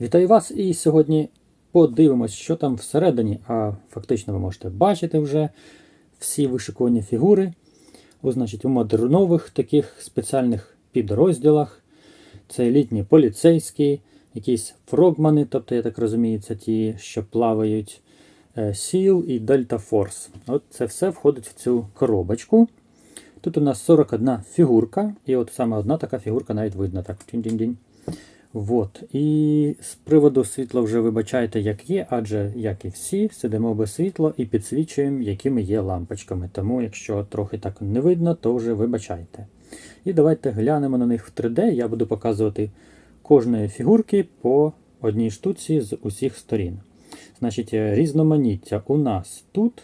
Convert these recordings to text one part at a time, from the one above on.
Вітаю вас! І сьогодні подивимось, що там всередині. А фактично ви можете бачити вже всі вишикувані фігури. Значить, у модернових таких спеціальних підрозділах. Це літні поліцейські, якісь фрогмани, тобто, я так розумію, це ті, що плавають, е, Сіл і Дельта Форс. От це все входить в цю коробочку. Тут у нас 41 фігурка, і от саме одна така фігурка навіть видно так. Тінь-тінь-тінь. Вот. І з приводу світла вже вибачайте, як є, адже, як і всі, сидимо без світла і підсвічуємо, якими є лампочками. Тому, якщо трохи так не видно, то вже вибачайте. І давайте глянемо на них в 3D. Я буду показувати кожної фігурки по одній штуці з усіх сторін. Значить, різноманіття у нас тут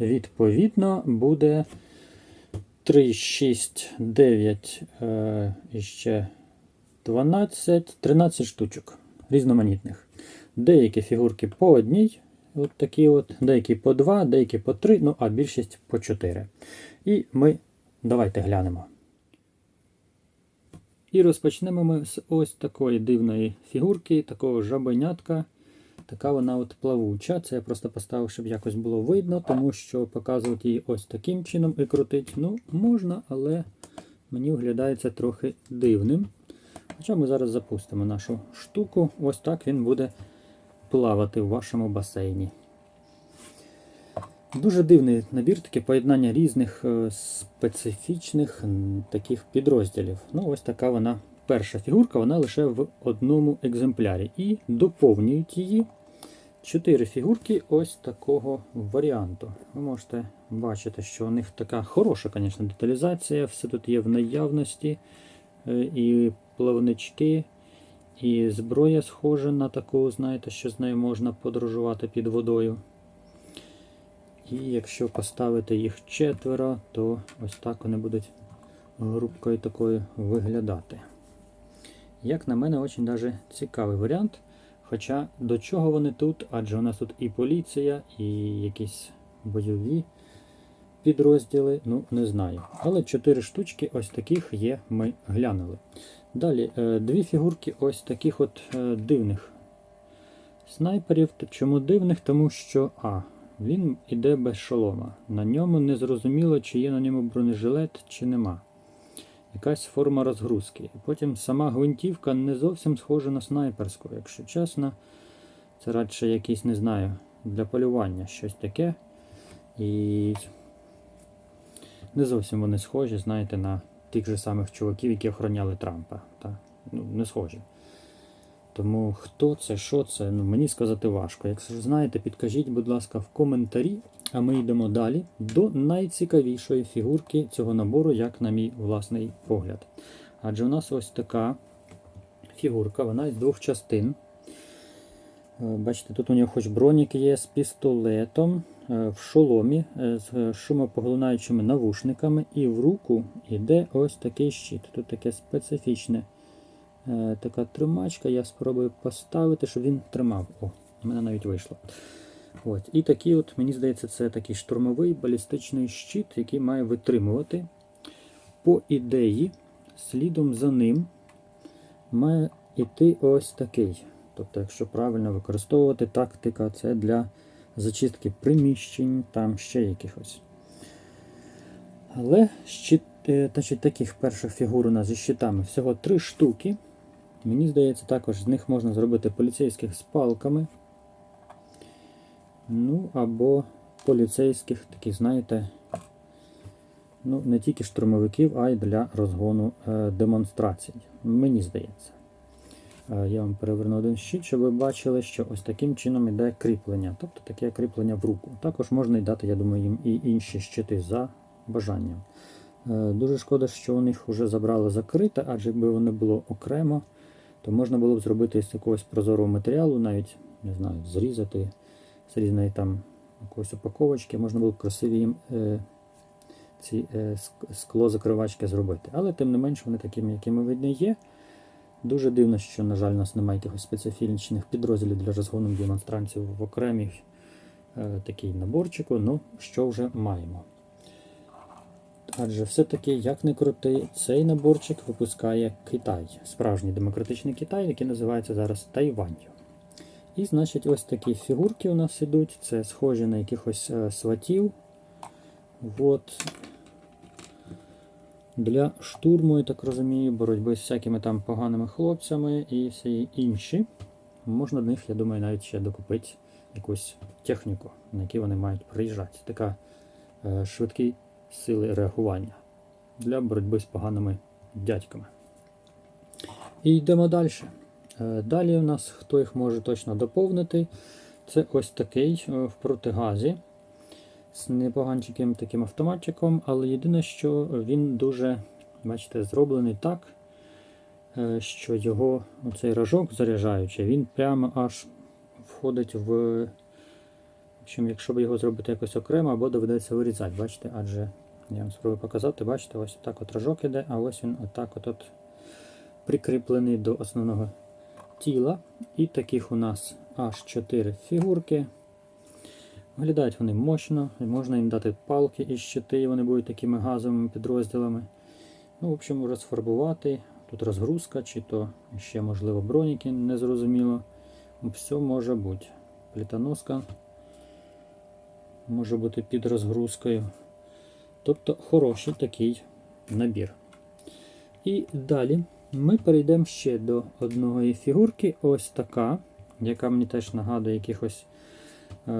відповідно буде 3, 6, 9 е, ще 12, 13 штучок різноманітних. Деякі фігурки по одній, от такі от, деякі по два, деякі по три, ну а більшість по 4. І ми давайте глянемо. І розпочнемо ми з ось такої дивної фігурки, такого жабенятка. Така вона от плавуча. Це я просто поставив, щоб якось було видно, тому що показувати її ось таким чином і крутить. Ну, можна, але мені виглядає це трохи дивним. Хоча ми зараз запустимо нашу штуку. Ось так він буде плавати в вашому басейні. Дуже дивний набір, таке поєднання різних е, специфічних таких підрозділів. Ну, ось така вона перша фігурка, вона лише в одному екземплярі. І доповнюють її чотири фігурки ось такого варіанту. Ви можете бачити, що у них така хороша, звісно, деталізація. Все тут є в наявності. Е, І плавнички, і зброя схожа на таку, знаєте, що з нею можна подорожувати під водою. І якщо поставити їх четверо, то ось так вони будуть групкою такою виглядати. Як на мене, дуже даже цікавий варіант. Хоча до чого вони тут, адже у нас тут і поліція, і якісь бойові підрозділи, ну не знаю. Але чотири штучки ось таких є, ми глянули. Далі, е, дві фігурки ось таких от е, дивних снайперів. Чому дивних? Тому що А. Він іде без шолома. На ньому не зрозуміло, чи є на ньому бронежилет, чи нема. Якась форма розгрузки. Потім сама гвинтівка не зовсім схожа на снайперську, якщо чесно. Це радше якийсь, не знаю, для полювання щось таке. І не зовсім вони схожі, знаєте, на тих же самих чуваків, які охороняли Трампа. Та? Ну, не схожі. Тому хто це, що це, ну, мені сказати важко. Якщо знаєте, підкажіть, будь ласка, в коментарі, а ми йдемо далі до найцікавішої фігурки цього набору, як на мій власний погляд. Адже у нас ось така фігурка, вона з двох частин. Е, Бачите, тут у нього хоч бронік є з пістолетом, в шоломі, е, з шумопоглинаючими навушниками, і в руку йде ось такий щит. Тут таке специфічне е, така тримачка. Я спробую поставити, щоб він тримав. О, у мене навіть вийшло. От. І такий, от, мені здається, це такий штурмовий балістичний щит, який має витримувати. По ідеї, слідом за ним має йти ось такий. Тобто, якщо правильно використовувати тактика, це для зачистки приміщень, там ще якихось. Але щит, е, таких перших фігур у нас зі щитами всього три штуки. Мені здається, також з них можна зробити поліцейських з палками. Ну, або поліцейських, таких, знаєте, ну, не тільки штурмовиків, а й для розгону е, демонстрацій. Мені здається. Е, Я вам переверну один щит, щоб ви бачили, що ось таким чином йде кріплення, тобто таке кріплення в руку. Також можна й дати, я думаю, їм і інші щити за бажанням. Е, Дуже шкода, що у них вже забрали закрите, адже якби воно було окремо, то можна було б зробити з якогось прозорого матеріалу, навіть не знаю, зрізати з різної там якоїсь упаковочки, можна було б красиві їм е, ці е, скло-закривачки зробити. Але тим не менш вони такими, якими видні є. Дуже дивно, що, на жаль, у нас немає якихось специфічних підрозділів для розгону демонстрантів в окремій е, такий наборчику. Ну, що вже маємо. Адже все-таки, як не крути, цей наборчик випускає Китай, справжній демократичний Китай, який називається зараз Тайвань. І, значить, ось такі фігурки у нас ідуть. Це схожі на якихось е, сватів. От. Для штурму, я так розумію, боротьби з всякими там поганими хлопцями і всі інші. Можна до них, я думаю, навіть ще докупити якусь техніку, на які вони мають приїжджати. Така е, швидкі сили реагування для боротьби з поганими дядьками. І йдемо далі. Е, Далі у нас, хто їх може точно доповнити, це ось такий е, в протигазі з непоганчиким таким автоматчиком, але єдине, що він дуже, бачите, зроблений так, е, що його цей рожок заряджаючий, він прямо аж входить в. Общем, якщо його зробити якось окремо, або доведеться вирізати, бачите, адже я вам спробую показати, бачите, ось так от рожок іде, а ось він отак от, от прикріплений до основного тіла. І таких у нас аж 4 фігурки. Виглядають вони мощно, можна їм дати палки і щити, і вони будуть такими газовими підрозділами. Ну, в общем, розфарбувати. Тут розгрузка, чи то ще, можливо, броніки, незрозуміло. Все може бути. Плітоноска може бути під розгрузкою. Тобто хороший такий набір. І далі ми перейдемо ще до одної фігурки. Ось така, яка мені теж нагадує якихось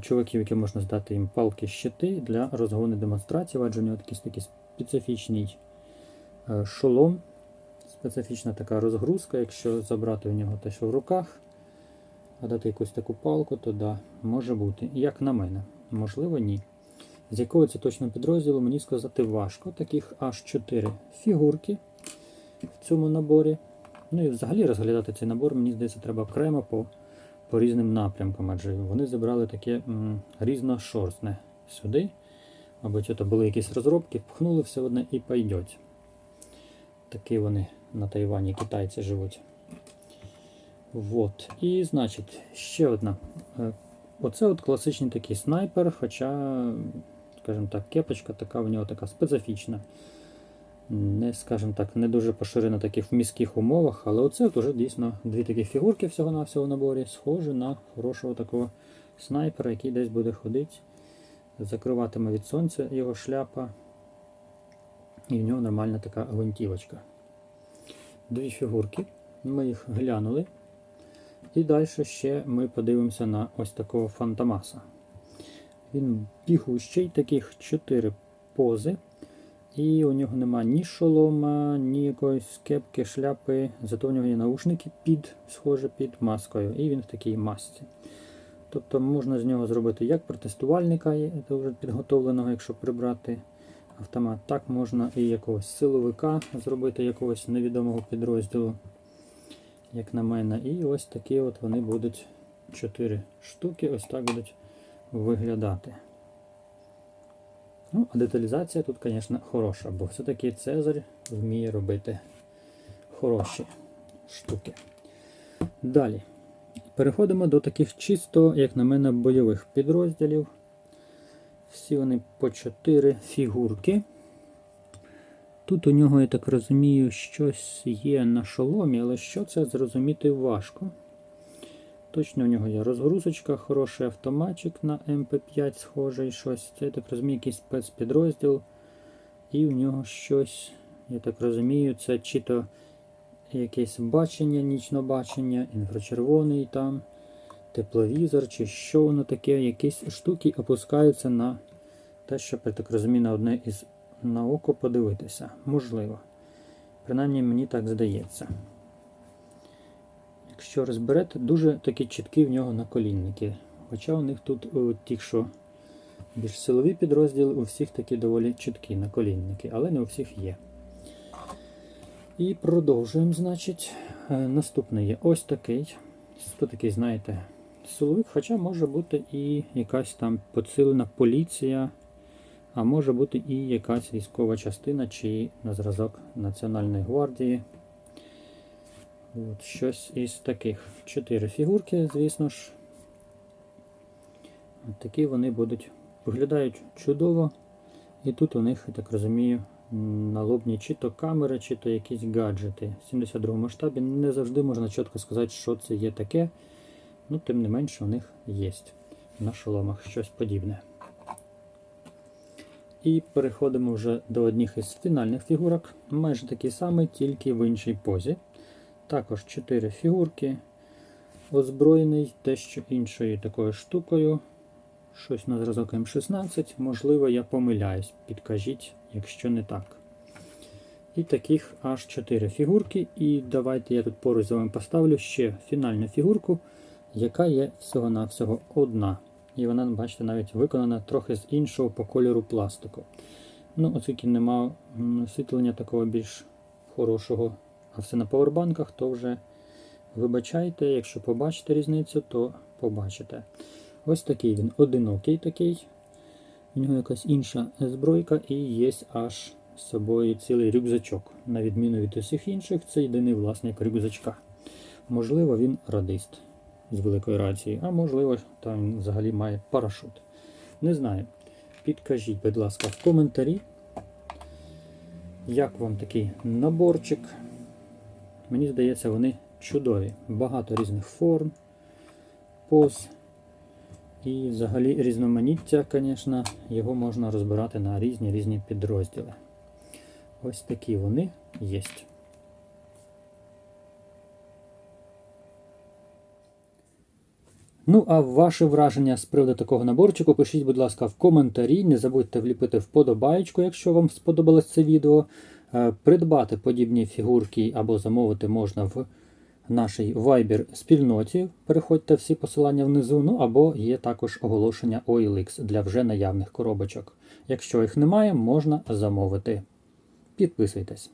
чуваків, які можна здати їм палки щити для розгону демонстрації, адже у нього якийсь такий специфічний е, шолом, специфічна така розгрузка. Якщо забрати у нього те, що в руках, а дати якусь таку палку, то да, може бути. Як на мене, можливо, ні. З якого це точно підрозділу, мені сказати важко. Таких аж 4 фігурки в цьому наборі. Ну і взагалі розглядати цей набор, мені здається, треба окремо по, по різним напрямкам, адже вони зібрали таке різношорстне сюди. Мабуть, це були якісь розробки, впхнули все одне і пойдеть. Такі вони на Тайвані китайці живуть. Вот. І, значить, ще одна. Е, Оце от класичний такий снайпер, хоча, скажімо так, кепочка така в нього така специфічна. Не, скажімо так, не дуже поширена таких в міських умовах, але оце от дійсно дві такі фігурки всього-навсього в наборі, схожі на хорошого такого снайпера, який десь буде ходити, закриватиме від сонця його шляпа. І в нього нормальна така гвинтівочка. Дві фігурки. Ми їх глянули. І далі ще ми подивимося на ось такого фантомаса. Він бігущий, таких 4 пози. І у нього нема ні шолома, ні якоїсь кепки, шляпи. Зато у нього є наушники під, схоже під маскою. І він в такій масці. Тобто можна з нього зробити як протестувальника, вже підготовленого, якщо прибрати автомат, так можна і якогось силовика зробити якогось невідомого підрозділу як на мене. І ось такі от вони будуть 4 штуки, ось так будуть виглядати. Ну, а деталізація тут, звісно, хороша, бо все-таки Цезарь вміє робити хороші штуки. Далі. Переходимо до таких чисто, як на мене, бойових підрозділів. Всі вони по 4 фігурки. Тут у нього, я так розумію, щось є на шоломі, але що це зрозуміти важко. Точно у нього є розгрузочка, хороший автоматчик на МП5 схожий щось. Це, я так розумію, якийсь спецпідрозділ. І в нього щось, я так розумію, це чи то якесь бачення, нічне бачення, інфрачервоний там, тепловізор, чи що воно таке, якісь штуки опускаються на те, що, я так розумію, на одне із на око подивитися. Можливо. Принаймні мені так здається. Якщо розберете, дуже такі чіткі в нього наколінники. Хоча у них тут о, ті, що більш силові підрозділи, у всіх такі доволі чіткі наколінники, але не у всіх є. І продовжуємо, значить. Е, Наступний є ось такий. Тут такий, знаєте, силовик, хоча може бути і якась там поцілена поліція. А може бути і якась військова частина чи на зразок Національної гвардії. От, Щось із таких. Чотири фігурки, звісно ж. От такі вони будуть виглядають чудово. І тут у них, я так розумію, налобні чи то камери, чи то якісь гаджети. В 72 масштабі не завжди можна чітко сказати, що це є таке. Ну, тим не менше, у них є на шоломах щось подібне. І переходимо вже до одних із фінальних фігурок. Майже такі самі, тільки в іншій позі. Також 4 фігурки. Озброєний дещо іншою такою штукою. Щось на зразок М16. Можливо, я помиляюсь. Підкажіть, якщо не так. І таких аж 4 фігурки. І давайте я тут поруч з вами поставлю ще фінальну фігурку, яка є всього-навсього одна. І вона, бачите, навіть виконана трохи з іншого по кольору пластику. Ну, оскільки нема освітлення такого більш хорошого, а все на повербанках, то вже вибачайте, якщо побачите різницю, то побачите. Ось такий він одинокий такий. У нього якась інша збройка і є аж з собою цілий рюкзачок. На відміну від усіх інших, це єдиний власник рюкзачка. Можливо, він радист з великої рації, а можливо, там взагалі має парашут. Не знаю. Підкажіть, будь ласка, в коментарі, як вам такий наборчик. Мені здається, вони чудові. Багато різних форм, поз. І взагалі різноманіття, звісно, його можна розбирати на різні різні підрозділи. Ось такі вони є. Ну, а ваші враження з приводу такого наборчику пишіть, будь ласка, в коментарі. Не забудьте вліпити вподобаєчку, якщо вам сподобалось це відео. Е, Придбати подібні фігурки або замовити можна в нашій Viber спільноті. Переходьте всі посилання внизу. Ну або є також оголошення OLX для вже наявних коробочок. Якщо їх немає, можна замовити. Підписуйтесь.